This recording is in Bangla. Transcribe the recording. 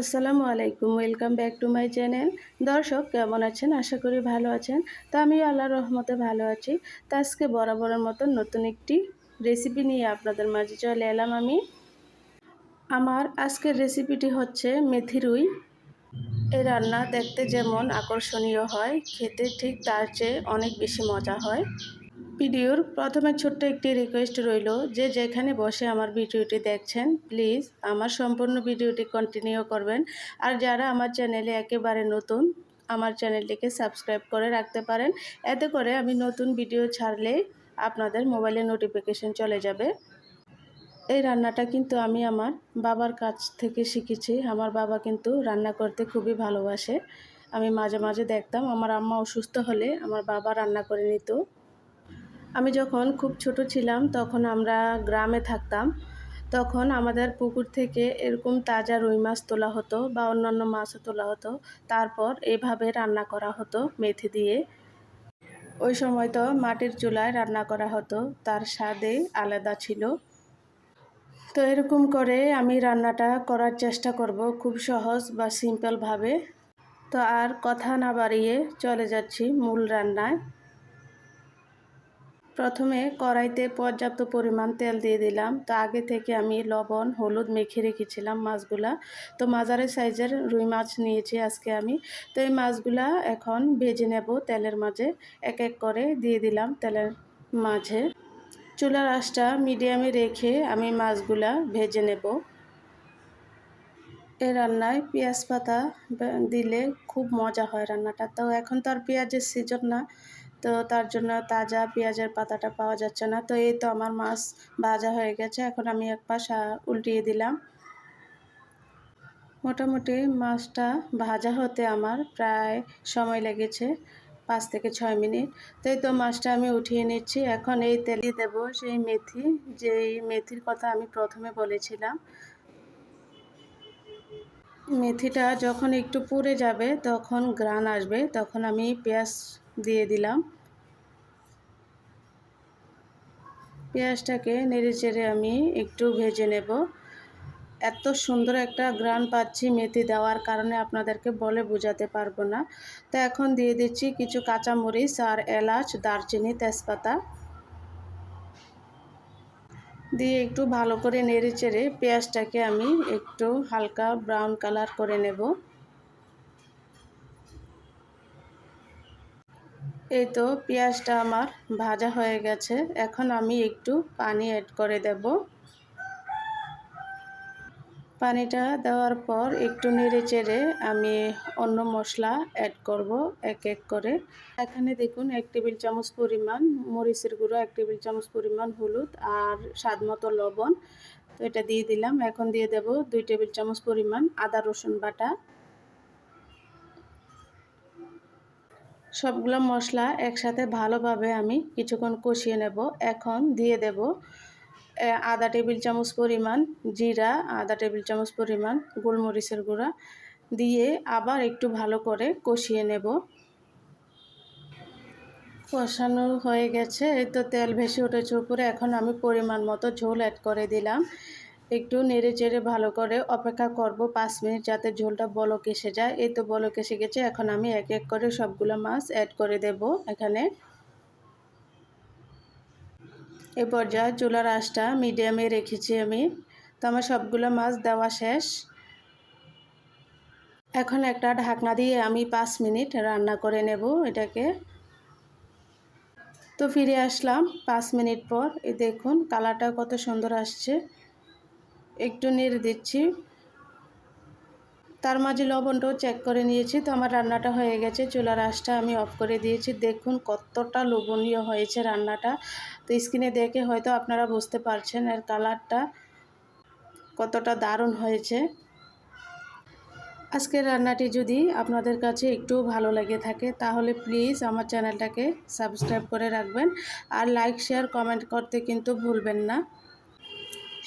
আসসালামু আলাইকুম, welcome back to my channel. দর্শক, কেমন আছেন? আশা করি ভালো আছেন। তো আমি আল্লাহর রহমতে ভালো আছি। তো আজকে বরাবরের মতো নতুন একটি রেসিপি নিয়ে আপনাদের মাঝে চলে এলাম আমি। আমার আজকের রেসিপিটি হচ্ছে মেথি রুই। এই রান্না দেখতে যেমন আকর্ষণীয় হয়, খেতে ঠিক তার চেয়ে অনেক বেশি মজা হয়। ভিডিওর প্রথমে ছোট্ট একটি রিকোয়েস্ট রইল যে যেখানে বসে আমার ভিডিওটি দেখছেন প্লিজ আমার সম্পূর্ণ ভিডিওটি কন্টিনিউ করবেন। আর যারা আমার চ্যানেলে একেবারে নতুন, আমার চ্যানেলটিকে সাবস্ক্রাইব করে রাখতে পারেন। এতে করে আমি নতুন ভিডিও ছাড়লে আপনাদের মোবাইলে নোটিফিকেশন চলে যাবে। এই রান্নাটা কিন্তু আমি আমার বাবার কাছ থেকে শিখেছি। আমার বাবা কিন্তু রান্না করতে খুবই ভালোবাসে। আমি মাঝে মাঝে দেখতাম, আমার আম্মা অসুস্থ হলে আমার বাবা রান্না করে নিত। আমি যখন খুব ছোট ছিলাম, তখন আমরা গ্রামে থাকতাম। তখন আমাদের পুকুর থেকে এরকম তাজা রুই মাছ তোলা হতো বা অন্যান্য মাছও তোলা হতো। তারপর এভাবে রান্না করা হতো মেথি দিয়ে। ওই সময় তো মাটির চুলায় রান্না করা হতো, তার স্বাদে আলাদা ছিল। তো এরকম করে আমি রান্নাটা করার চেষ্টা করব খুব সহজ বা সিম্পলভাবে তো আর কথা না বাড়িয়ে চলে যাচ্ছি মূল রান্নায়। প্রথমে কড়াইতে পর্যাপ্ত পরিমাণ তেল দিয়ে দিলাম। তো আগে থেকে আমি লবণ, হলুদ মেখে রেখেছিলাম মাছগুলা। তো মাজারের সাইজের রুই মাছ নিয়েছি আজকে আমি। তো এই মাছগুলা এখন ভেজে নেব তেলের মাঝে। এক এক করে দিয়ে দিলাম তেলের মাঝে। চুলার আঁচটা মিডিয়ামে রেখে আমি মাছগুলা ভেজে নেব। এই রান্নায় পেঁয়াজ পাতা দিলে খুব মজা হয় রান্নাটা। তো এখন তো আর পেঁয়াজের সিজন না। তো তার জন্য তাজা পেঁয়াজের পাতাটা পাওয়া যাচ্ছে না। তো এই তো আমার মাছ ভাজা হয়ে গেছে। এখন আমি এক পাশ উল্টিয়ে দিলাম। মোটামুটি মাছটা ভাজা হতে আমার প্রায় সময় লেগেছে, পাঁচ থেকে ছয় মিনিট। তো এই তো মাছটা আমি উঠিয়ে নিচ্ছি। এখন এই তেলে দেব সেই মেথি। যেই মেথির কথা আমি প্রথমে বলেছিলাম, মেথিটা যখন একটু পুড়ে যাবে তখন গ্রান আসবে। তখন আমি পেঁয়াজ দিয়ে দিলাম। পেঁয়াজটাকে নেড়ে চেড়ে আমি একটু ভেজে নেব। এত সুন্দর একটা গ্রান পাচ্ছি মেথি দেওয়ার কারণে আপনাদেরকে বলে বোঝাতে পারব না। তো এখন দিয়ে দিচ্ছি কিছু কাঁচামরিচ আর এলাচ, দারচিনি, তেজপাতা। দিয়ে একটু ভালো করে নেড়ে চেড়ে পেঁয়াজটাকে আমি একটু হালকা ব্রাউন কালার করে নেব। এই তো পেঁয়াজটা আমার ভাজা হয়ে গেছে। এখন আমি একটু পানি অ্যাড করে দেব। পানিটা দেওয়ার পর একটু নেড়ে চেড়ে আমি অন্য মশলা অ্যাড করব এক এক করে। এখানে দেখুন এক টেবিল চামচ পরিমাণ মরিচের গুঁড়ো, এক টেবিল চামচ পরিমাণ হলুদ আর স্বাদ মতো লবণ। তো এটা দিয়ে দিলাম। এখন দিয়ে দেব দুই টেবিল চামচ পরিমাণ আদা রসুন বাটা। সবগুলো মশলা একসাথে ভালোভাবে আমি কিছুক্ষণ কষিয়ে নেব। এখন দিয়ে দেব আধা টেবিল চামচ পরিমাণ জিরা, আধা টেবিল চামচ পরিমাণ গোলমরিচের গুঁড়া দিয়ে আবার একটু ভালো করে কষিয়ে নেব। কষানো হয়ে গেছে, এই তো তেল ভেসে উঠেছে উপরে। এখন আমি পরিমাণ মতো ঝোল অ্যাড করে দিলাম। একটু নেড়ে চেড়ে ভালো করে অপেক্ষা করব পাঁচ মিনিট যাতে ঝোলটা বলক এসে যায়। এই তো বলক এসে গেছে। এখন আমি এক এক করে সবগুলো মাছ অ্যাড করে দেব এখানে। এ পর্যায়ে চুলার আঁচটা মিডিয়ামে রেখেছি আমি। তো আমার সবগুলো মাছ দেওয়া শেষ। এখন একটা ঢাকনা দিয়ে আমি পাঁচ মিনিট রান্না করে নেব এটাকে। তো ফিরে আসলাম পাঁচ মিনিট পর। এই দেখুন কালারটা কত সুন্দর আসছে। একটু নেড়ে দিচ্ছি। তার মাঝে লবণটাও চেক করে নিয়েছি। তো আমার রান্নাটা হয়ে গেছে। চুলার আঁচটা আমি অফ করে দিয়েছি। দেখুন কতটা লোভনীয় হয়েছে রান্নাটা। তো স্ক্রিনে দেখে হয়তো আপনারা বুঝতে পারছেন এর কালারটা কতটা দারুণ হয়েছে। আজকের রান্নাটি যদি আপনাদের কাছে একটু ভালো লেগে থাকে, তাহলে প্লিজ আমার চ্যানেলটাকে সাবস্ক্রাইব করে রাখবেন। আর লাইক শেয়ার কমেন্ট করতে কিন্তু ভুলবেন না।